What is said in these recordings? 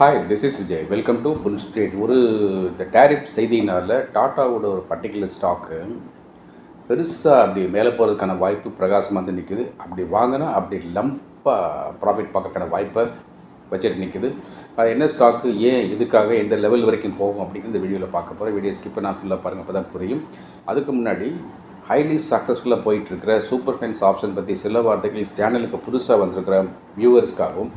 Hi this is Vijay welcome to Bull Street ஒரு இந்த tariff செய்தியினால டாட்டாவோட ஒரு பர்டிகுலர் ஸ்டாக்கு பெருசாக அப்படி மேலே போகிறதுக்கான வாய்ப்பு பிரகாசமாக வந்து நிற்குது அப்படி வாங்கினா அப்படி லம்பாக ப்ராஃபிட் பார்க்கறதுக்கான வாய்ப்பை வச்சுட்டு நிற்குது அது என்ன ஸ்டாக்கு ஏன் இதுக்காக எந்த லெவல் வரைக்கும் போகும் அப்படிங்கிறது இந்த வீடியோவில் பார்க்க போகிறேன் வீடியோ ஸ்கிப் நான் ஃபுல்லாக பாருங்கள் அப்போ தான் புரியும். அதுக்கு முன்னாடி ஹைலி சக்ஸஸ்ஃபுல்லாக போயிட்டுருக்கிற சூப்பர் ஃபைன்ஸ் ஆப்ஷன் பற்றி சில வார்த்தைகள் சேனலுக்கு புதுசாக வந்திருக்கிற வியூவர்ஸ்க்காகவும்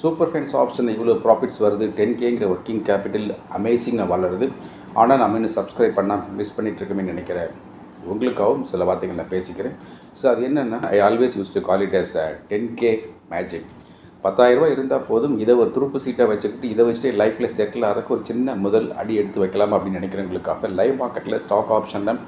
சூப்பர் ஃபைன்ஸ் ஆப்ஷன் இவ்வளோ ப்ராஃபிட்ஸ் வருது. டென் கேங்கிற ஒர்க்கிங் கேபிட்டல் அமேசிங்காக வளருது. ஆனால் நம்ம இன்னும் சப்ஸ்கிரைப் பண்ணால் மிஸ் பண்ணிகிட்ருக்கோமே நினைக்கிறேன். உங்களுக்காகவும் சில வார்த்தைகள் நான் பேசிக்கிறேன். ஸோ அது என்னென்னா I always use to call it as ten uh, K magic பத்தாயிரரூபா இருந்தால் போதும் இதை ஒரு துருப்பு சீட்டாக வச்சுக்கிட்டு இதை வச்சுட்டு லைஃப்பில் செட்டில் ஆகிறதுக்கு ஒரு சின்ன முதல் அடி எடுத்து வைக்கலாம் அப்படின்னு நினைக்கிறவங்களுக்காக லைவ் மார்க்கெட்டில் ஸ்டாக் ஆப்ஷனில்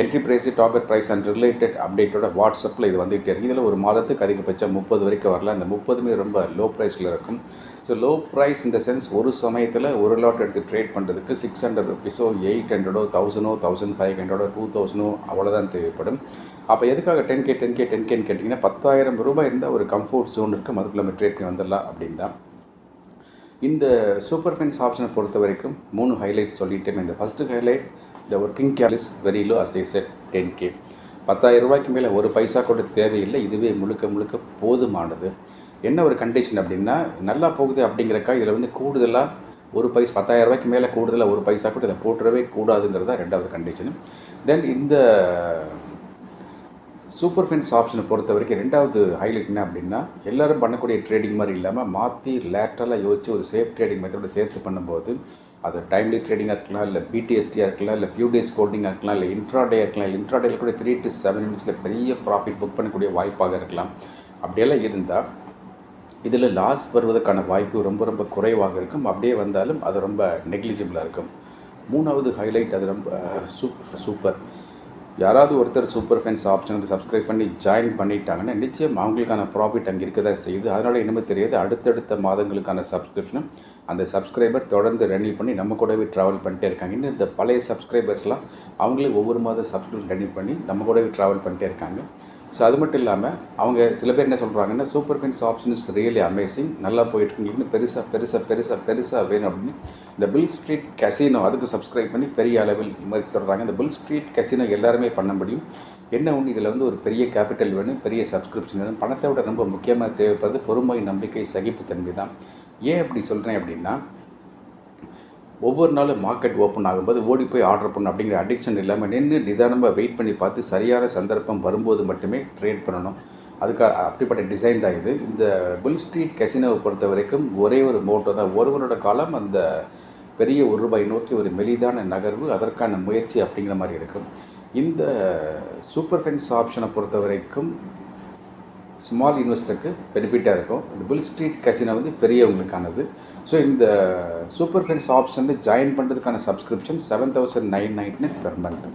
entry price target price and related அப்டேட்டோட வாட்ஸ்அப்பில் இது வந்துகிட்டே இருக்குது இதில் ஒரு மாதத்துக்கு அதிகபட்சம் முப்பது வரைக்கும் வரல. அந்த முப்பதுமே ரொம்ப லோ ப்ரைஸில் இருக்கும். ஸோ லோ ப்ரைஸ் இந்த சென்ஸ் ஒரு சமயத்தில் ஒரு லாட் எடுத்து ட்ரேட் பண்ணுறதுக்கு சிக்ஸ் ஹண்ட்ரட் ருபீஸோ எயிட் ஹண்ட்ரடோ தௌசண்டோ தௌசண்ட் ஃபைவ் ஹண்ட்ரடோ டூ தௌசண்டோ அவ்வளோதான் தேவைப்படும். அப்போ எதுக்காக ten K ten K ten கேன்னு கேட்டிங்கன்னா பத்தாயிரம் ரூபாய் இருந்தால் ஒரு கம்ஃபோர்ட் ஜோன் இருக்கும் அதுக்குள்ளே நம்ம ட்ரேட் பண்ணி வந்துடலாம் அப்படின்னு தான். இந்த சூப்பர் ஃபென்ஸ் ஆப்ஷனை பொறுத்த வரைக்கும் மூணு ஹைலைட் சொல்லிட்டேன். இந்த ஃபஸ்ட்டு ஹைலைட் இந்த working care is very low as I set ten K பத்தாயிரம் ரூபாய்க்கு மேலே ஒரு பைசா கூட தேவையில்லை. இதுவே முழுக்க முழுக்க போதுமானது. என்ன ஒரு கண்டிஷன் அப்படின்னா நல்லா போகுது அப்படிங்கிறக்கா இதில் வந்து கூடுதலாக ஒரு பைசா பத்தாயிரம் ரூபாய்க்கு மேலே கூடுதலாக ஒரு பைசா கூட இதை போட்டுறவே கூடாதுங்கிறது தான் ரெண்டாவது கண்டிஷன் தென் இந்த சூப்பர் ஃபென்ஸ் ஆப்ஷனை பொறுத்த வரைக்கும் ரெண்டாவது ஹைலைட் என்ன அப்படின்னா எல்லோரும் பண்ணக்கூடிய ட்ரேடிங் மாதிரி இல்லாமல் மாற்றி லேட்டரலாக யோசிச்சு ஒரு சேஃப் ட்ரேடிங் மெத்தடோட சேர்த்து பண்ணும்போது அது டைம்லி ட்ரேடிங்காக இருக்கலாம் இல்லை பிடிஎஸ்டியாக இருக்கலாம் இல்லை ஃபியூ டேஸ் ஹோல்டிங்காக இருக்கலாம் இல்லை இன்ட்ராடே இருக்கலாம் இல்லை இன்ட்ராடேல கூட த்ரீ டு செவன் மினிட்ஸில் பெரிய ப்ராஃபிட் புக் பண்ணக்கூடிய வாய்ப்பாக இருக்கலாம். அப்படியெல்லாம் இருந்தால் இதில் லாஸ் வருவதற்கான வாய்ப்பு ரொம்ப ரொம்ப குறைவாக இருக்கும். அப்படியே வந்தாலும் அது ரொம்ப நெக்லிஜிபிளாக இருக்கும். மூணாவது ஹைலைட் அது ரொம்ப சூப் சூப்பர் யாராவது ஒருத்தர் சூப்பர் ஃபென்ஸ் ஆப்ஷனுக்கு சப்ஸ்கிரைப் பண்ணி ஜாயின் பண்ணிட்டாங்கன்னா நிச்சயம் அவங்களுக்கான ப்ராஃபிட் அங்கே இருக்க தான் செய்யுது. அதனால் என்னமோ தெரியாது. அடுத்தடுத்த மாதங்களுக்கான சப்ஸ்கிரிப்ஷனும் அந்த சப்ஸ்கிரைபர் தொடர்ந்து ரெனியூ பண்ணி நம்ம கூடவே ட்ராவல் பண்ணிட்டே இருக்காங்க. இன்னும் இந்த பழைய சப்ஸ்கிரைபர்ஸ்லாம் அவங்களே ஒவ்வொரு மாதம் சப்ஸ்கிரிப்ஷன் ரெனியூ பண்ணி நம்ம கூடவே ட்ராவல் பண்ணிட்டே இருக்காங்க. ஸோ அது மட்டும் இல்லாமல் அவங்க சில பேர் என்ன சொல்கிறாங்கன்னா super fins option is really amazing நல்லா போயிட்டுருக்குங்களுக்கு பெருசாக பெருசாக பெருசாக பெருசாக வேணும். அப்படின்னு இந்த பில் ஸ்ட்ரீட் கசினோ அதுக்கு சப்ஸ்கிரைப் பண்ணி பெரிய அளவில் மாதிரி தொடர்றாங்க இந்த பில் ஸ்ட்ரீட் கசினோ எல்லாருமே பண்ண முடியும். என்ன ஒன்று இதில் வந்து ஒரு பெரிய கேபிட்டல் வேணும் பெரிய சப்ஸ்கிரிப்ஷன் வேணும். பணத்தை விட ரொம்ப முக்கியமாக தேவைப்படுறது பொறுமை நம்பிக்கை சகிப்புத்தன்மை தான். ஏன் அப்படி சொல்கிறேன் அப்படின்னா ஒவ்வொரு நாளும் மார்க்கெட் ஓப்பன் ஆகும்போது ஓடி போய் ஆர்டர் பண்ணணும் அப்படிங்கிற அடிக்ஷன் இல்லாமல் நின்று நிதானமாக வெயிட் பண்ணி பார்த்து சரியான சந்தர்ப்பம் வரும்போது மட்டுமே ட்ரேட் பண்ணணும். அதுக்காக அப்படிப்பட்ட டிசைன் தான் இது. இந்த புல் ஸ்ட்ரீட் கசினோவை பொறுத்த வரைக்கும் ஒரே ஒரு மோட்டோ தான். ஒருவரோட காலம் அந்த பெரிய ஒரு ரூபாய் நோக்கி ஒரு மெலிதான நகர்வு அதற்கான முயற்சி அப்படிங்கிற மாதிரி இருக்கும். இந்த சூப்பர் ஃபென்ஸ் ஆப்ஷனை பொறுத்த வரைக்கும் ஸ்மால் இன்வெஸ்டருக்கு பெனிஃபிட்டாக இருக்கும். இந்த புல் ஸ்ட்ரீட் கசினோ வந்து பெரியவங்களுக்கானது. ஸோ இந்த சூப்பர் ஃப்ரெண்ட்ஸ் ஆப்ஷனில் ஜாயின் பண்ணுறதுக்கான subscription seven thousand nine ninety per month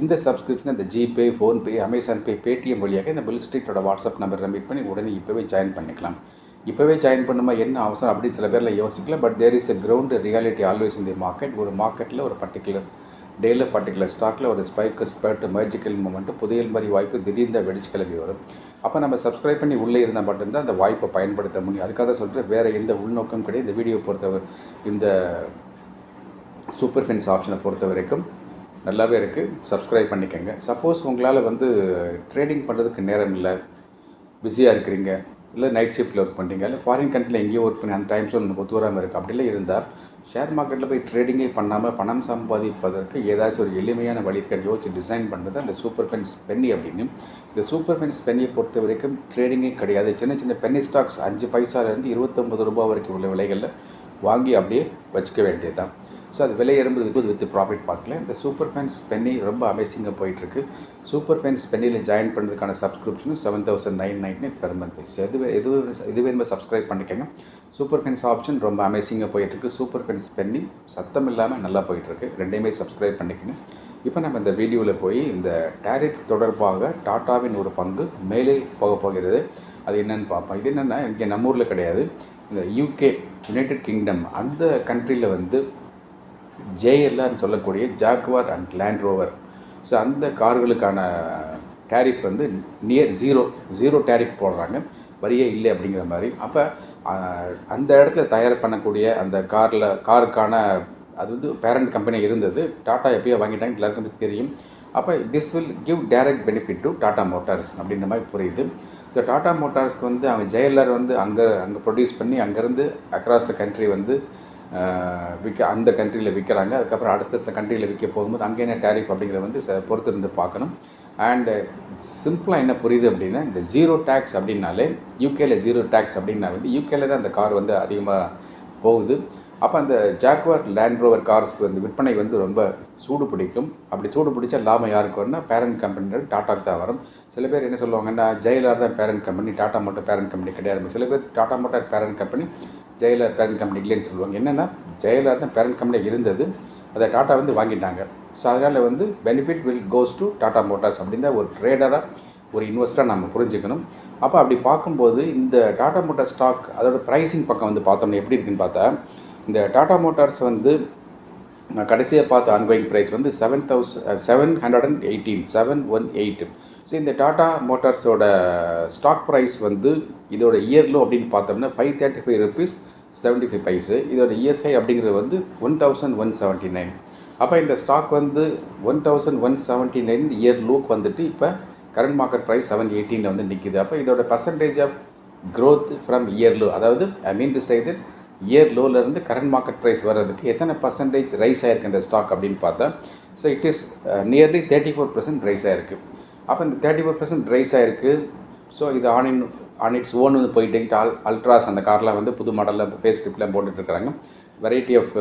இந்த சப்ஸ்கிரிப்ஷன் இந்த GPay PhonePe Amazon Pay Paytm வழியாக இந்த பில் ஸ்ட்ரீட்டோட வாட்ஸ்அப் நம்பர் மீட் பண்ணி உடனே இப்போவே ஜாயின் பண்ணிக்கலாம். இப்போவே ஜாயின் பண்ணுமா என்ன அவசரம் அப்படின்னு சில பேரில் யோசிக்கல but there is a ground reality always இந்த மார்க்கெட் ஒரு மார்க்கெட்டில் ஒரு பர்டிகுலர் டேயில் பர்டிகுலர் ஸ்டாக்கில் ஒரு ஸ்பைக்கு ஸ்பர்ட் மேஜிக்கல் மூமெண்ட்டு புதையல் மாதிரி வாய்ப்பு திடீர்னு வெடிச்சு கிளம்பி வரும். அப்போ நம்ம சப்ஸ்கிரைப் பண்ணி உள்ளே இருந்தால் மட்டும்தான் அந்த வாய்ப்பை பயன்படுத்த முடியும். அதுக்காக சொல்லிட்டு வேறு எந்த உள்நோக்கம் கிடையாது. இந்த வீடியோ பொறுத்தவரை இந்த சூப்பர் ஃபின்ஸ் ஆப்ஷனை பொறுத்த வரைக்கும் நல்லாவே இருக்குது சப்ஸ்கிரைப் பண்ணிக்கோங்க. சப்போஸ் உங்களால் வந்து ட்ரேடிங் பண்ணுறதுக்கு நேரம் இல்லை. பிஸியாக இருக்கிறீங்க. இல்லை நைட் ஷிஃப்ட்டில் ஒர்க் பண்ணுறீங்க இல்லை ஃபாரின் கண்ட்ரியில் எங்கேயோ ஒர்க் பண்ணி அந்த டைம் ஜோன் ஒத்து வராமல் இருக்குது அப்படிலாம் இருந்தால் ஷேர் மார்க்கெட்டில் போய் ட்ரேடிங்கே பண்ணாமல் பணம் சம்பாதிப்பதற்கு ஏதாச்சும் ஒரு எளிமையான வழிகள் யோசிச்சு டிசைன் பண்ணுறது அந்த சூப்பர் ஃபென்ஸ் பென்னி அப்படின்னு. இந்த சூப்பர் ஃபென்ஸ் பென்னியை பொறுத்த வரைக்கும் ட்ரேடிங்கே கிடையாது. சின்ன சின்ன பென்னி ஸ்டாக்ஸ் அஞ்சு பைசாலேருந்து இருபத்தொம்பது ரூபா வரைக்கும் உள்ள விலைகளில் வாங்கி அப்படியே வச்சுக்க வேண்டியது தான் ஸோ அது விலை எறும்பு வித்து வித் ப்ராஃபிட் பார்க்கல. இந்த சூப்பர் ஃபேன் பென்னி ரொம்ப அமேசிங்காக போயிட்டுருக்கு. சூப்பர் ஃபென்ஸ் பென்னியில் ஜாயின் பண்ணுறதுக்கான சப்ஸ்கிரிப்ஷனும் seven thousand nine ninety per month எதுவே எது இதுவே நம்ம சப்ஸ்கிரைப் பண்ணிக்கோங்க. சூப்பர் ஃபேன்ஸ் ஆப்ஷன் ரொம்ப அமேசிங்காக போயிட்டுருக்கு. சூப்பர் ஃபென்ஸ் பென்னி சத்தம் இல்லாமல் நல்லா போயிட்டுருக்கு. ரெண்டையுமே சப்ஸ்கிரைப் பண்ணிக்கோங்க. இப்போ நம்ம இந்த வீடியோவில் போய் இந்த டேரிஃப் தொடர்பாக டாட்டாவின் ஒரு பங்கு மேலே போக போகிறது. அது என்னென்னு பார்ப்போம். இது என்னென்னா இங்கே நம்ம ஊரில் கிடையாது. இந்த யூகே யுனைடெட் கிங்டம் அந்த கண்ட்ரியில் வந்து ஜேஎல்ஆர்னு சொல்லக்கூடிய Jaguar and Land Rover so அந்த கார்களுக்கான டேரிஃப் வந்து நியர் ஜீரோ ஜீரோ டேரிஃப் போடுறாங்க. வரியே இல்லை அப்படிங்கிற மாதிரி. அப்போ அந்த இடத்துல தயார் பண்ணக்கூடிய அந்த காரில் காருக்கான அது வந்து பேரண்ட் கம்பெனி இருந்தது. டாட்டா எப்பயோ வாங்கிட்டாங்க எல்லாருக்கும் தெரியும். அப்போ this will give direct benefit to Tata Motors அப்படின்ற மாதிரி புரியுது. ஸோ டாட்டா மோட்டார்ஸ்க்கு வந்து அவங்க ஜெயலர் வந்து அங்கே அங்கே ப்ரொடியூஸ் பண்ணி அங்கேருந்து அக்ராஸ் த கண்ட்ரி வந்து விற்க அந்த கண்ட்ரியில் விற்கிறாங்க அதுக்கப்புறம் அடுத்த கண்ட்ரியில் விற்க போகும்போது அங்கே என்ன டேரிஃப் அப்படிங்கிறத வந்து பொறுத்திருந்து பொறுத்து இருந்து பார்க்கணும் அண்டு சிம்பிளாக என்ன புரியுது அப்படின்னா இந்த ஜீரோ டேக்ஸ் அப்படின்னாலே யூகேல ஜீரோ டேக்ஸ் அப்படின்னா வந்து யூகேல தான் அந்த கார் வந்து அதிகமாக போகுது. அப்போ அந்த ஜாக்வார் லேண்ட் ரோவர் கார்ஸ்க்கு வந்து விற்பனை வந்து ரொம்ப சூடு பிடிக்கும். அப்படி சூடு பிடிச்சா லாபம் யாருக்கு வரும்னா பேரண்ட் கம்பெனிகள் டாட்டாக்கு தான் வரும். சில பேர் என்ன சொல்லுவாங்கன்னா ஜெயலர் தான் parent company Tata motor parent company கிடையாது. சில பேர் Tata motor parent company JLR parent company இல்லைன்னு சொல்லுவாங்க. என்னென்னா ஜெயலர் தான் பேரண்ட் கம்பெனி இருந்தது. அதை டாட்டா வந்து வாங்கிட்டாங்க. ஸோ அதனால் வந்து benefit will goes to Tata Motors அப்படின்ற ஒரு ட்ரேடராக ஒரு இன்வெஸ்டராக நம்ம புரிஞ்சுக்கணும். அப்போ அப்படி பார்க்கும்போது இந்த டாட்டா மோட்டார் ஸ்டாக் அதோட ப்ரைஸிங் பக்கம் வந்து பார்த்தோம்னா எப்படி இருக்குன்னு பார்த்தா இந்த டாட்டா மோட்டார்ஸ் வந்து நான் கடைசியாக பார்த்த ஆன்கோயிங் ப்ரைஸ் வந்து seven thousand seven hundred and eighteen seven one eight so இந்த டாடா மோட்டார்ஸோட ஸ்டாக் ப்ரைஸ் வந்து இதோட இயர்லோ அப்படின்னு பார்த்தோம்னா five thirty five rupees seventy five paise இதோட இயர் ஹை அப்படிங்கிறது வந்து one thousand one seventy nine அப்போ இந்த ஸ்டாக் வந்து one thousand one seventy nine year look வந்துட்டு இப்போ கரண்ட் மார்க்கெட் ப்ரைஸ் செவன் எயிட்டீனில் வந்து நிற்கிது அப்போ இதோட percentage of growth from year low அதாவது I mean to say that year லோலேருந்து current market price வர்றதுக்கு எத்தனை பர்சன்டேஜ் ரைஸ் ஆயிருக்கு இந்த ஸ்டாக் அப்படின்னு பார்த்தா so it is nearly thirty four percent rise ஆயிருக்கு. அப்போ இந்த தேர்ட்டி ஃபோர் பர்சன்ட் ரைஸ் ஆயிருக்கு. ஸோ இது on in on its own வந்து போயிட்டு அல் அல்ட்ராஸ் அந்த கார்லாம் வந்து புது மாடலில் ஃபேஸ் ஸ்டிப்லாம் போட்டுட்ருக்காங்க வெரைட்டி ஆஃப்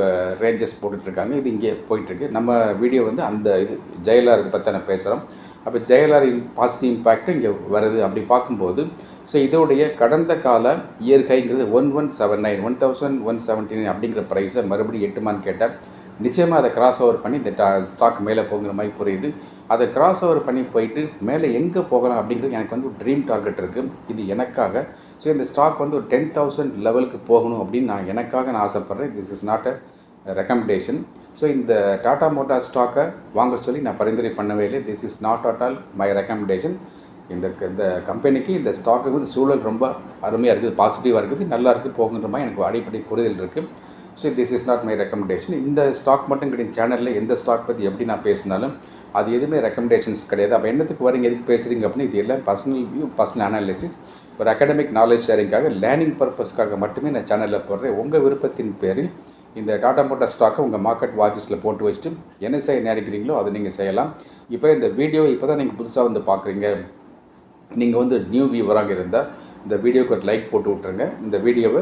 ரேஞ்சஸ் uh, போட்டுட்ருக்காங்க இது இங்கே போயிட்டுருக்கு நம்ம வீடியோ வந்து அந்த இது ஜெயலலாருக்கு பற்றி நான் பேசுகிறோம் அப்போ ஜெயலலாரின் பாசிட்டிவ் இம்பேக்ட் இங்கே வருது. அப்படி பார்க்கும்போது ஸோ இதோடைய கடந்த கால இயற்கைங்கிறது one one seven nine one thousand one seventy nine அப்படிங்கிற ப்ரைஸை மறுபடியும் எட்டுமான்னு கேட்டால் நிச்சயமாக அதை கிராஸ் ஓவர் பண்ணி இந்த ஸ்டாக் மேலே போகிற மாதிரி புரியுது. அதை கிராஸ் ஓவர் பண்ணி போயிட்டு மேலே எங்கே போகலாம் அப்படிங்கிறது எனக்கு வந்து ஒரு ட்ரீம் டார்கெட் இருக்குது இது எனக்காக. ஸோ இந்த ஸ்டாக் வந்து ஒரு டென் தௌசண்ட் லெவலுக்கு போகணும் அப்படின்னு நான் எனக்காக நான் ஆசைப்பட்றேன். This is not a recommendation so இந்த டாடா மோட்டார் ஸ்டாக்கை வாங்க சொல்லி நான் பரிந்துரை பண்ணவே இல்லை. This is not at all my recommendation இந்த இந்த கம்பெனிக்கு இந்த ஸ்டாக்கு வந்து சூழல் ரொம்ப அருமையாக இருக்குது பாசிட்டிவாக இருக்குது நல்லா இருக்குது போகுன்ற மாதிரி எனக்கு அடிப்படை புரிதல் இருக்குது so this is not my recommendation இந்த ஸ்டாக் மட்டும் கிடையாது சேனலில் எந்த ஸ்டாக் பற்றி எப்படி நான் பேசினாலும் அது எதுவுமே ரெக்கமெண்டேஷன்ஸ் கிடையாது. அப்போ என்னத்துக்கு வரீங்க எதுக்கு பேசுகிறீங்க அப்படின்னு இது எல்லாம் பர்சனல் வியூ பர்சனல் அனாலிசிஸ் ஒரு அகடமிக் நாலேஜ் ஷேரிங்காக லேர்னிங் பர்பஸ்க்காக மட்டுமே நான் சேனலில் போடுறேன். உங்கள் விருப்பத்தின் பேரில் இந்த டாடா மோட்டார் ஸ்டாக்கை உங்கள் மார்க்கெட் வாட்சஸில் போட்டு வச்சுட்டு என்ன செய்ய நினைக்கிறீங்களோ அதை நீங்கள் செய்யலாம். இப்போ இந்த வீடியோ இப்போ தான் நீங்கள் புதுசாக வந்து பார்க்குறீங்க. நீங்கள் வந்து நியூ வியூவராக இருந்தால் இந்த வீடியோக்கு ஒரு லைக் போட்டு விட்ருங்க இந்த வீடியோவை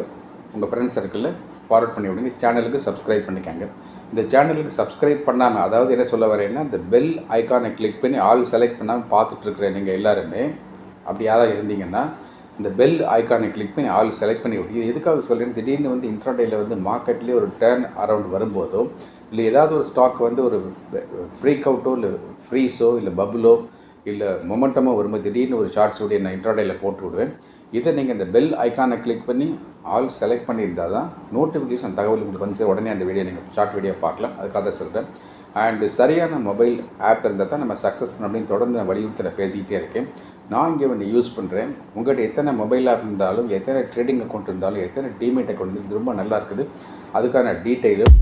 உங்கள் ஃப்ரெண்ட்ஸ் சர்க்கிளில் ஃபார்வர்ட் பண்ணி விடுங்க. சேனலுக்கு சப்ஸ்கிரைப் பண்ணிக்கோங்க. இந்த சேனலுக்கு சப்ஸ்கிரைப் பண்ணாமல் அதாவது என்ன சொல்ல வரேன்னா இந்த பெல் ஐக்கானை கிளிக் பண்ணி ஆல் செலக்ட் பண்ணாமல் பார்த்துட்ருக்குற நீங்கள் எல்லாருமே அப்படி யாராவது இருந்தீங்கன்னா இந்த பெல் ஐக்கானை கிளிக் பண்ணி ஆல் செலக்ட் பண்ணி விடு. இது எதுக்காக சொல்கிறேன் திடீர்னு வந்து இன்ட்ராடேயில் வந்து மார்க்கெட்லேயே ஒரு டேர்ன் அரவுண்ட் வரும்போதோ இல்லை ஏதாவது ஒரு ஸ்டாக் வந்து ஒரு ஃப்ரீக் அவுட்டோ இல்லை ஃப்ரீஸோ இல்லை பபுளோ இல்லை மொமெண்டமோ வரும்போது திடீர்னு ஒரு ஷார்ட்ஸ் வீடியோ நான் இன்ட்ராடேயில் போட்டு விடுவேன் இதை நீங்கள் இந்த பெல் ஐக்கானை கிளிக் பண்ணி ஆல் செலக்ட் பண்ணியிருந்தால் தான் நோட்டிஃபிகேஷன் தகவல் உங்களுக்கு வந்து உடனே அந்த வீடியோ நீங்கள் ஷார்ட் வீடியோ பார்க்கலாம். அதுக்காக தான் சொல்கிறேன் அண்டு சரியான மொபைல் ஆப் இருந்தால் தான் நம்ம சக்ஸஸ் அப்படின்னு தொடர்ந்து நான் வலியுறுத்தி நான் பேசிக்கிட்டே இருக்கேன். நான் இங்கே ஒன்று யூஸ் பண்ணுறேன் உங்கள்கிட்ட எத்தனை மொபைல் ஆப் இருந்தாலும் எத்தனை ட்ரேடிங் அக்கௌண்ட் இருந்தாலும் எத்தனை டிமேட் அக்கௌண்ட் இருந்தாலும் ரொம்ப நல்லா இருக்குது. அதுக்கான டீட்டெயிலும்